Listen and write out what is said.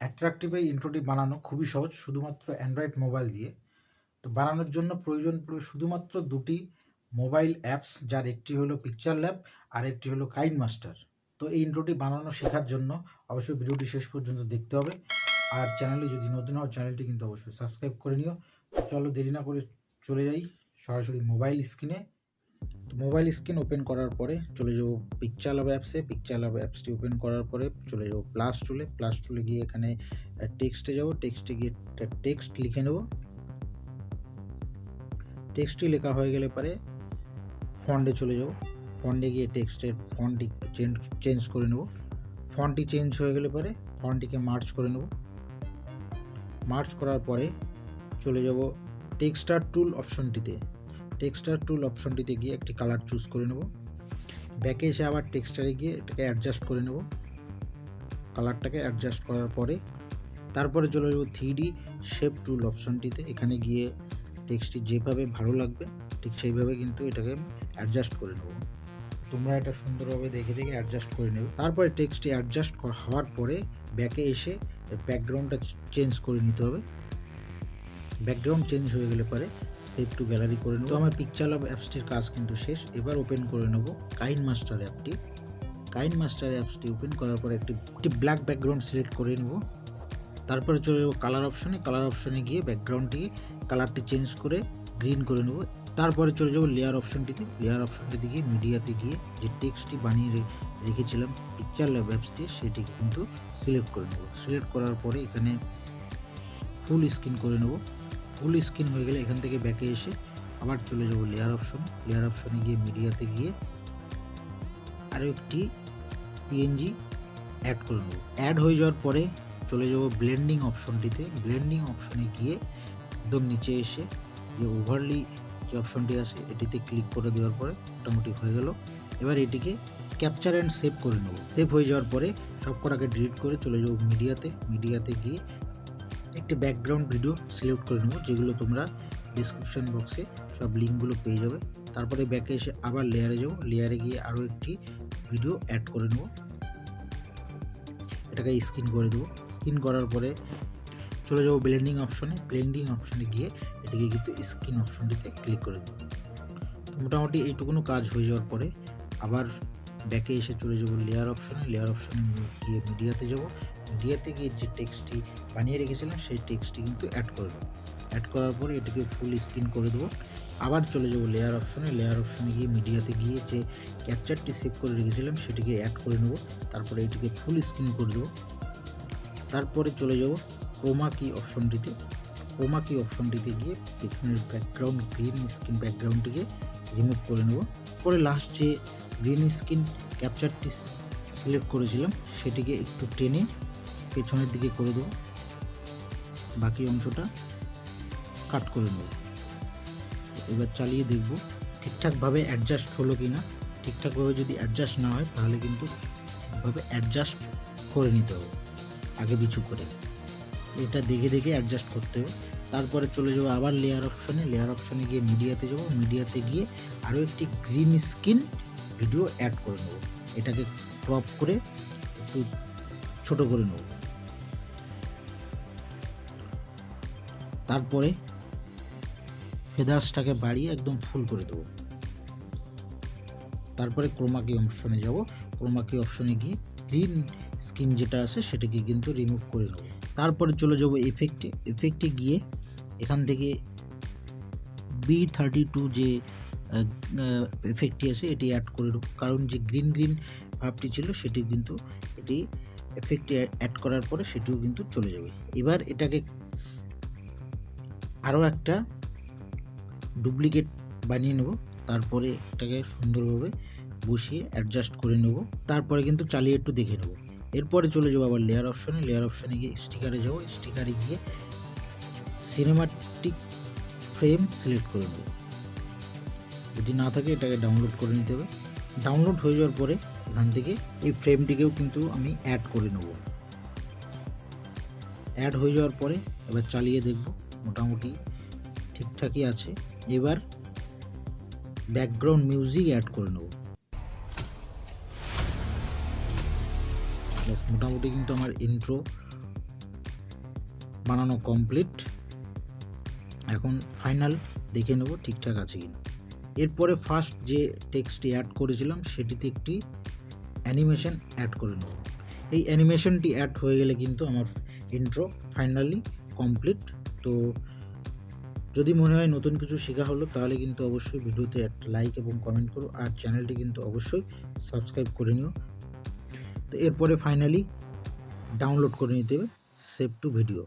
Attractive এই ইন্ট্রোটি বানানো খুবই সহজ, শুধুমাত্র অ্যান্ড্রয়েড মোবাইল দিয়ে। তো বানানোর জন্য প্রয়োজন পড়বে শুধুমাত্র দুটি মোবাইল অ্যাপস যার একটি হলো পিকচার ল্যাব আর একটি হলো কাইন মাস্টার তো এই ইন্ট্রোটি বানানো শেখার জন্য অবশ্যই ভিডিওটি শেষ পর্যন্ত দেখতে হবে। আর চ্যানেলে যদি নতুন হও চ্যানেলটি কিন্তু অবশ্যই সাবস্ক্রাইব করে নিও। চলো দেরি না করে চলে যাই সরাসরি মোবাইল স্ক্রিনে মোবাইল স্ক্রিন ওপেন করার পরে চলে যাব পিকচার ল্যাব অ্যাপসে পিকচার ল্যাব অ্যাপসটি ওপেন করার পরে চলে যাব প্লাস টুলে প্লাস টুলে গিয়ে এখানে টেক্সটে যাব। টেক্সটে গিয়ে টেক্সট লিখে নেব। টেক্সটটি লেখা হয়ে গেলে পরে ফন্ডে চলে যাব। ফন্ডে গিয়ে টেক্সটের ফন্টটি চেঞ্জ চেঞ্জ করে নেব। ফন্টটি চেঞ্জ হয়ে গেলে পরে ফন্টটিকে মার্চ করে নেব। মার্চ করার পরে চলে যাব টেক্সটার টুল অপশনটিতে টেক্সটার টুল অপশনটিতে গিয়ে একটি কালার চুজ করে নেব। ব্যাকে এসে আবার টেক্সটারে গিয়ে এটাকে অ্যাডজাস্ট করে নেব। কালারটাকে অ্যাডজাস্ট করার পরে তারপরে চলে যাব থ্রি শেপ টুল অপশনটিতে এখানে গিয়ে টেক্সটটি যেভাবে ভালো লাগবে, ঠিক সেইভাবে কিন্তু এটাকে অ্যাডজাস্ট করে নেব। তোমরা এটা সুন্দরভাবে দেখে দেখে অ্যাডজাস্ট করে নেবে। তারপরে টেক্সটটি অ্যাডজাস্ট হওয়ার পরে ব্যাকে এসে ব্যাকগ্রাউন্ডটা চেঞ্জ করে নিতে হবে। ব্যাকগ্রাউন্ড চেঞ্জ হয়ে গেলে পরে সেভ টু গ্যালারি করে নেব। আমার পিকচার ল্যাব অ্যাপসটির কাজ কিন্তু শেষ। এবার ওপেন করে নেব কাইন মাস্টার অ্যাপটি কাইন মাস্টার অ্যাপসটি ওপেন করার পরে একটি একটি ব্ল্যাক ব্যাকগ্রাউন্ড সিলেক্ট করে নেব। তারপরে চলে যাব কালার অপশনে কালার অপশনে গিয়ে ব্যাকগ্রাউন্ডটি কালারটি চেঞ্জ করে গ্রিন করে নেব। তারপরে চলে যাব লেয়ার অপশনটিতে লেয়ার অপশনটিতে গিয়ে মিডিয়াতে গিয়ে যে টেক্সটটি বানিয়ে রেখেছিলাম পিকচার ল্যাব অ্যাপস দিয়ে সেটি কিন্তু সিলেক্ট করে নেব। সিলেক্ট করার পরে এখানে ফুল স্ক্রিন করে নেব। ফুল স্ক্রিন হয়ে গেলে এখান থেকে ব্যাকে এসে আবার চলে যাব লেয়ার অপশন লেয়ার অপশনে গিয়ে মিডিয়াতে গিয়ে আরও একটি পিএনজি অ্যাড করে নেব। অ্যাড হয়ে যাওয়ার পরে চলে যাব ব্লেন্ডিং অপশনটিতে ব্লেন্ডিং অপশনে গিয়ে একদম নিচে এসে যে ওভারলি যে অপশনটি আছে, এটিতে ক্লিক করে দেওয়ার পরে মোটামুটি হয়ে গেল। এবার এটিকে ক্যাপচার অ্যান্ড সেভ করে নেব। সেভ হয়ে যাওয়ার পরে সব কটাকে ডিলিট করে চলে যাব মিডিয়াতে মিডিয়াতে গিয়ে একটি ব্যাকগ্রাউন্ড ভিডিও সিলেক্ট করে নেব, যেগুলো তোমরা ডিসক্রিপশন বক্সে সব লিঙ্কগুলো পেয়ে যাবে। তারপরে ব্যাকে এসে আবার লেয়ারে যাব লেয়ারে গিয়ে আরও একটি ভিডিও অ্যাড করে নেব। এটাকে স্ক্রিন করে দেবো। স্ক্রিন করার পরে চলে যাব ব্লেন্ডিং অপশনে ব্লেন্ডিং অপশনে গিয়ে এটিকে কিন্তু স্ক্রিন অপশনটিতে ক্লিক করে দেবো। মোটামুটি এইটুকুনো কাজ হয়ে যাওয়ার পরে আবার ব্যাকে এসে চলে যাব লেয়ার অপশনে লেয়ার অপশনে গিয়ে মিডিয়াতে যাব। মিডিয়াতে গিয়ে যে টেক্সটটি বানিয়ে রেখেছিলাম, সেই টেক্সটটি কিন্তু অ্যাড করে দেবো। অ্যাড করার পরে এটিকে ফুল স্ক্রিন করে দেবো। আবার চলে যাব লেয়ার অপশনে লেয়ার অপশনে গিয়ে মিডিয়াতে গিয়ে যে ক্যাপচারটি সেভ করে রেখেছিলাম, সেটিকে অ্যাড করে নেব। তারপরে এটিকে ফুল স্ক্রিন করে দেবো। তারপরে চলে যাব ক্রোমা কি অপশনটিতে ক্রোমা কি অপশনটিতে গিয়ে পেছনের ব্যাকগ্রাউন্ড গ্রিন স্ক্রিন ব্যাকগ্রাউন্ডটিকে রিমুভ করে নেব। পরে লাস্ট যে গ্রিন স্ক্রিন ক্যাপচারটি সিলেক্ট করেছিলাম, সেটিকে একটু টেনে পেছনের দিকে করে দেবো। বাকি অংশটা কাট করে নেব। এবার চালিয়ে দেখব ঠিকঠাকভাবে অ্যাডজাস্ট হলো কি না ঠিকঠাকভাবে যদি অ্যাডজাস্ট না হয়, তাহলে কিন্তু ভাবে অ্যাডজাস্ট করে নিতে হবে, আগে পিছু করে। এটা দেখে দেখে অ্যাডজাস্ট করতে হবে। তারপরে চলে যাব আবার লেয়ার অপশনে লেয়ার অপশনে গিয়ে মিডিয়াতে যাব। মিডিয়াতে গিয়ে আরও একটি গ্রিন স্ক্রিন ভিডিও অ্যাড করে নেব। এটাকে ক্রপ করে একটু ছোট করে নেব। তারপরে ফেদার্সটাকে বাড়িয়ে একদম ফুল করে দেবো। তারপরে ক্রোমাকি অপশনে যাব। ক্রোমাকি অপশনে গিয়ে গ্রিন স্ক্রিন যেটা আছে, সেটাকে কিন্তু রিমুভ করে নেব। তারপরে চলে যাব এফেক্টে এফেক্টে গিয়ে এখান থেকে বি থার্টি টু যে এফেক্টটি আছে, এটি অ্যাড করে দেবো কারণ যে গ্রিন গ্রিন ভাবটি ছিল, সেটি কিন্তু এটি এফেক্টটি অ্যাড করার পরে সেটিও কিন্তু চলে যাবে। এবার এটাকে আরও একটা ডুপ্লিকেট বানিয়ে নেব। তারপরে এটাকে সুন্দরভাবে বসিয়ে অ্যাডজাস্ট করে নেব। তারপরে কিন্তু চালিয়ে একটু দেখে নেব। এরপরে চলে যাব আবার লেয়ার অপশানে লেয়ার অপশানে গিয়ে স্টিকারে যাব। স্টিকারে গিয়ে সিনেমাটিক ফ্রেম সিলেক্ট করে নেব। যদি না থাকে, এটাকে ডাউনলোড করে নিতে হবে। ডাউনলোড হয়ে যাওয়ার পরে এখান থেকে এই ফ্রেমটিকেও কিন্তু আমি অ্যাড করে নেব। অ্যাড হয়ে যাওয়ার পরে এবার চালিয়ে দেখব, মোটামুটি ঠিকঠাকই আছে। এবার ব্যাকগ্রাউন্ড মিউজিক অ্যাড করে নেব। ব্যাস, মোটামুটি কিন্তু আমার ইন্ট্রো বানানো কমপ্লিট এখন ফাইনাল দেখে নেব ঠিকঠাক আছে কিনা। এরপরে ফার্স্ট যে টেক্সটটি অ্যাড করেছিলাম, সেটিতে একটি অ্যানিমেশন অ্যাড করে নেব। এই অ্যানিমেশনটি অ্যাড হয়ে গেলে কিন্তু আমার ইন্ট্রো ফাইনালি কমপ্লিট তো যদি মনে হয় নতুন কিছু শেখা হলো, তাহলে কিন্তু অবশ্যই ভিডিওতে একটা লাইক এবং কমেন্ট করো, আর চ্যানেলটি কিন্তু অবশ্যই সাবস্ক্রাইব করে নিও। তো এরপরে ফাইনালি ডাউনলোড করে নিতে হবে সেভ টু ভিডিও